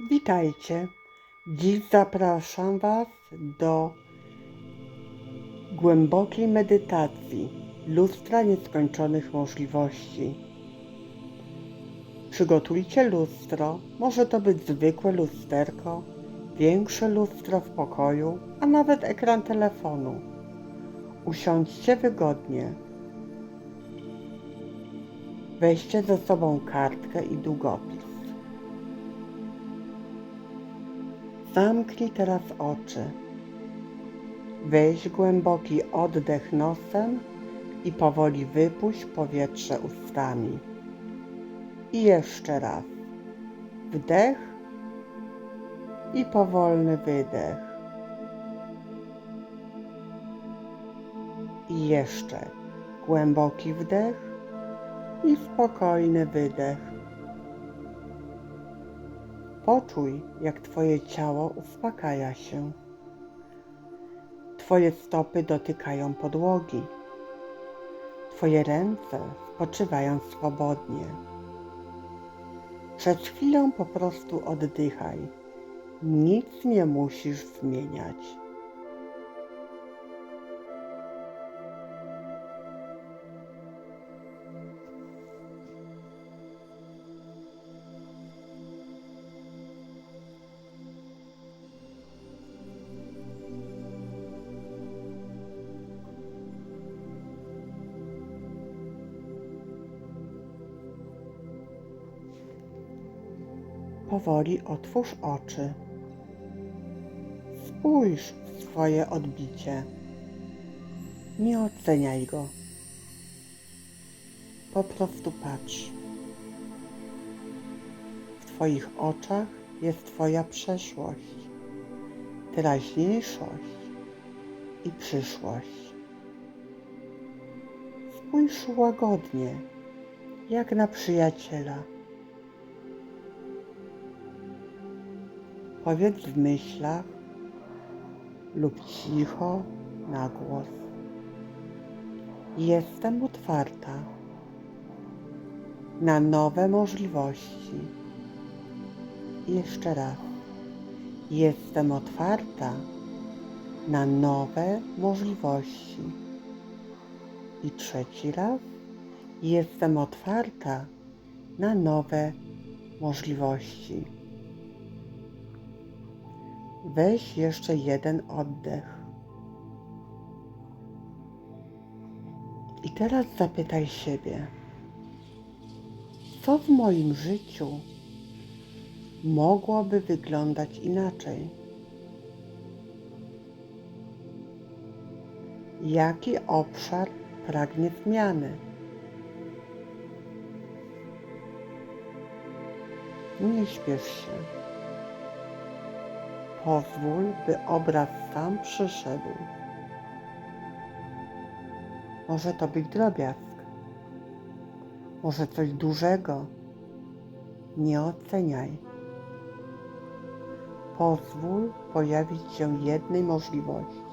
Witajcie. Dziś zapraszam Was do głębokiej medytacji lustra nieskończonych możliwości. Przygotujcie lustro, może to być zwykłe lusterko, większe lustro w pokoju, a nawet ekran telefonu. Usiądźcie wygodnie. Weźcie ze sobą kartkę i długopis. Zamknij teraz oczy. Weź głęboki oddech nosem i powoli wypuść powietrze ustami. I jeszcze raz. Wdech i powolny wydech. I jeszcze głęboki wdech i spokojny wydech. Poczuj, jak Twoje ciało uspokaja się. Twoje stopy dotykają podłogi. Twoje ręce spoczywają swobodnie. Przez chwilę po prostu oddychaj. Nic nie musisz zmieniać. Powoli otwórz oczy. Spójrz w swoje odbicie. Nie oceniaj go. Po prostu patrz. W Twoich oczach jest Twoja przeszłość, teraźniejszość i przyszłość. Spójrz łagodnie, jak na przyjaciela. Powiedz w myślach lub cicho na głos. Jestem otwarta na nowe możliwości. Jeszcze raz. Jestem otwarta na nowe możliwości. I trzeci raz. Jestem otwarta na nowe możliwości. Weź jeszcze jeden oddech. I teraz zapytaj siebie, co w moim życiu mogłoby wyglądać inaczej? Jaki obszar pragnie zmiany? Nie śpiesz się. Pozwól, by obraz sam przyszedł. Może to być drobiazg, może coś dużego. Nie oceniaj. Pozwól pojawić się jednej możliwości.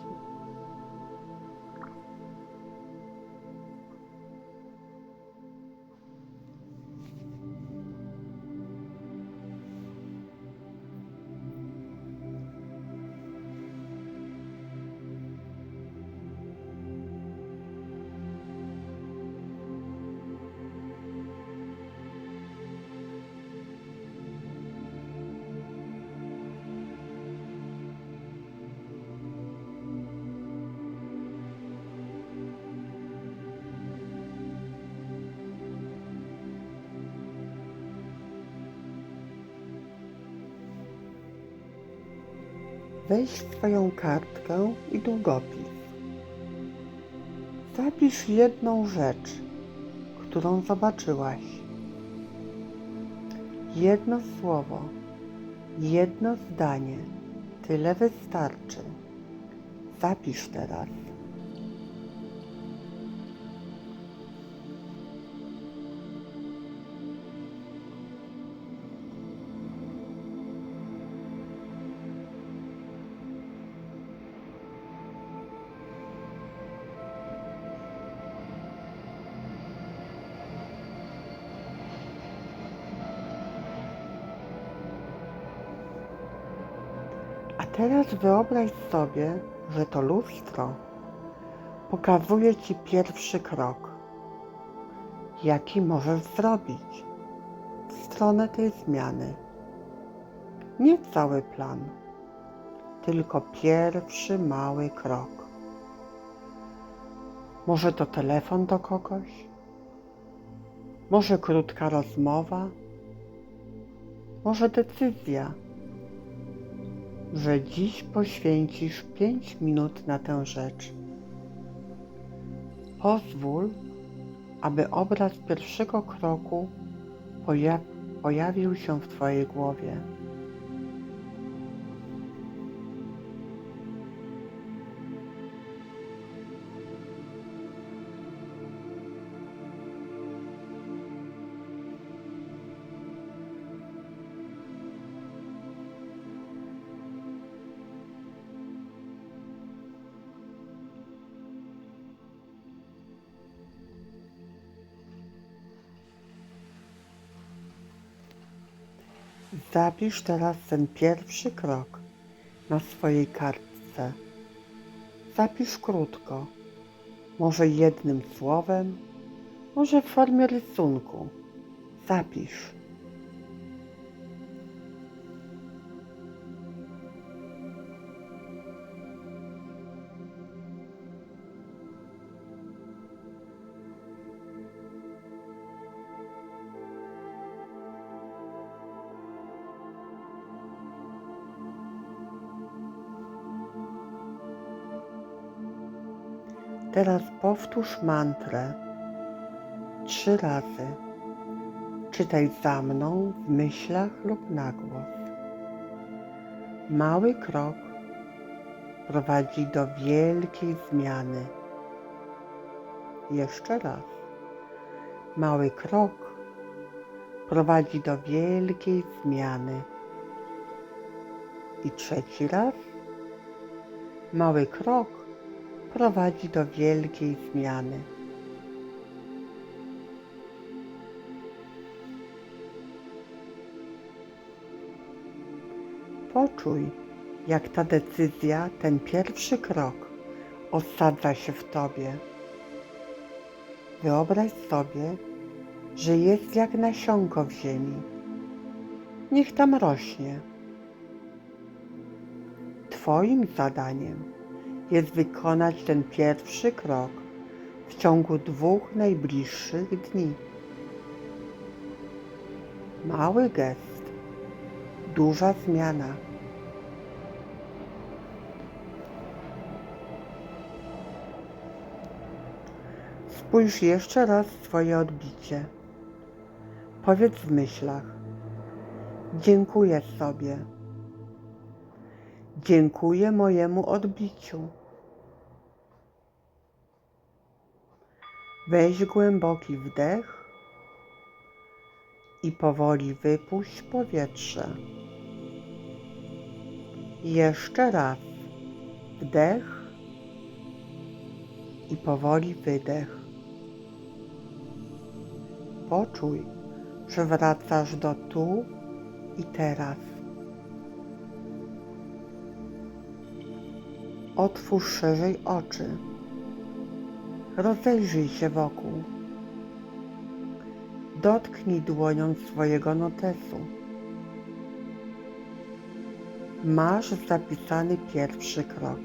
Weź swoją kartkę i długopis. Zapisz jedną rzecz, którą zobaczyłaś. Jedno słowo, jedno zdanie, tyle wystarczy. Zapisz teraz. Teraz wyobraź sobie, że to lustro pokazuje ci pierwszy krok, jaki możesz zrobić w stronę tej zmiany. Nie cały plan, tylko pierwszy mały krok. Może to telefon do kogoś? Może krótka rozmowa? Może decyzja, że dziś poświęcisz pięć minut na tę rzecz. Pozwól, aby obraz pierwszego kroku poja- pojawił się w Twojej głowie. Zapisz teraz ten pierwszy krok na swojej kartce. Zapisz krótko, może jednym słowem, może w formie rysunku. Zapisz. Teraz powtórz mantrę trzy razy. Czytaj za mną w myślach lub na głos. Mały krok prowadzi do wielkiej zmiany. Jeszcze raz. Mały krok prowadzi do wielkiej zmiany. I trzeci raz. Mały krok prowadzi do wielkiej zmiany. Poczuj, jak ta decyzja, ten pierwszy krok osadza się w tobie. Wyobraź sobie, że jest jak nasionko w ziemi. Niech tam rośnie. Twoim zadaniem jest wykonać ten pierwszy krok w ciągu dwóch najbliższych dni. Mały gest, duża zmiana. Spójrz jeszcze raz w swoje odbicie. Powiedz w myślach: Dziękuję sobie. Dziękuję mojemu odbiciu. Weź głęboki wdech i powoli wypuść powietrze. Jeszcze raz wdech i powoli wydech. Poczuj, że wracasz do tu i teraz. Otwórz szerzej oczy. Rozejrzyj się wokół. Dotknij dłonią swojego notesu. Masz zapisany pierwszy krok.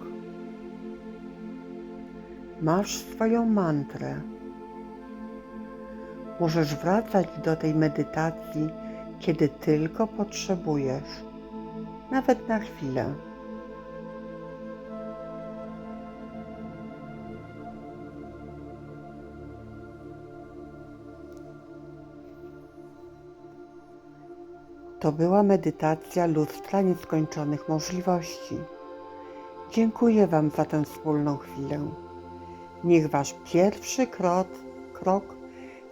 Masz swoją mantrę. Możesz wracać do tej medytacji, kiedy tylko potrzebujesz, nawet na chwilę. To była medytacja lustra nieskończonych możliwości. Dziękuję Wam za tę wspólną chwilę. Niech Wasz pierwszy krok, krok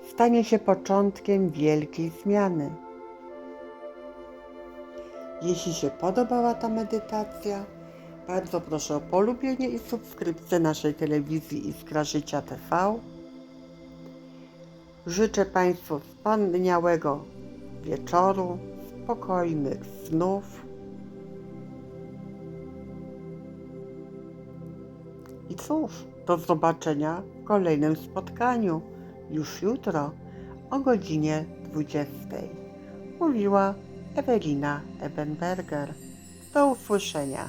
stanie się początkiem wielkiej zmiany. Jeśli się podobała ta medytacja, bardzo proszę o polubienie i subskrypcję naszej telewizji Iskra Życia TV. Życzę Państwu wspaniałego wieczoru, spokojnych snów. I cóż, do zobaczenia w kolejnym spotkaniu już jutro o godzinie 20. Mówiła Ewelina Ebenberger. Do usłyszenia.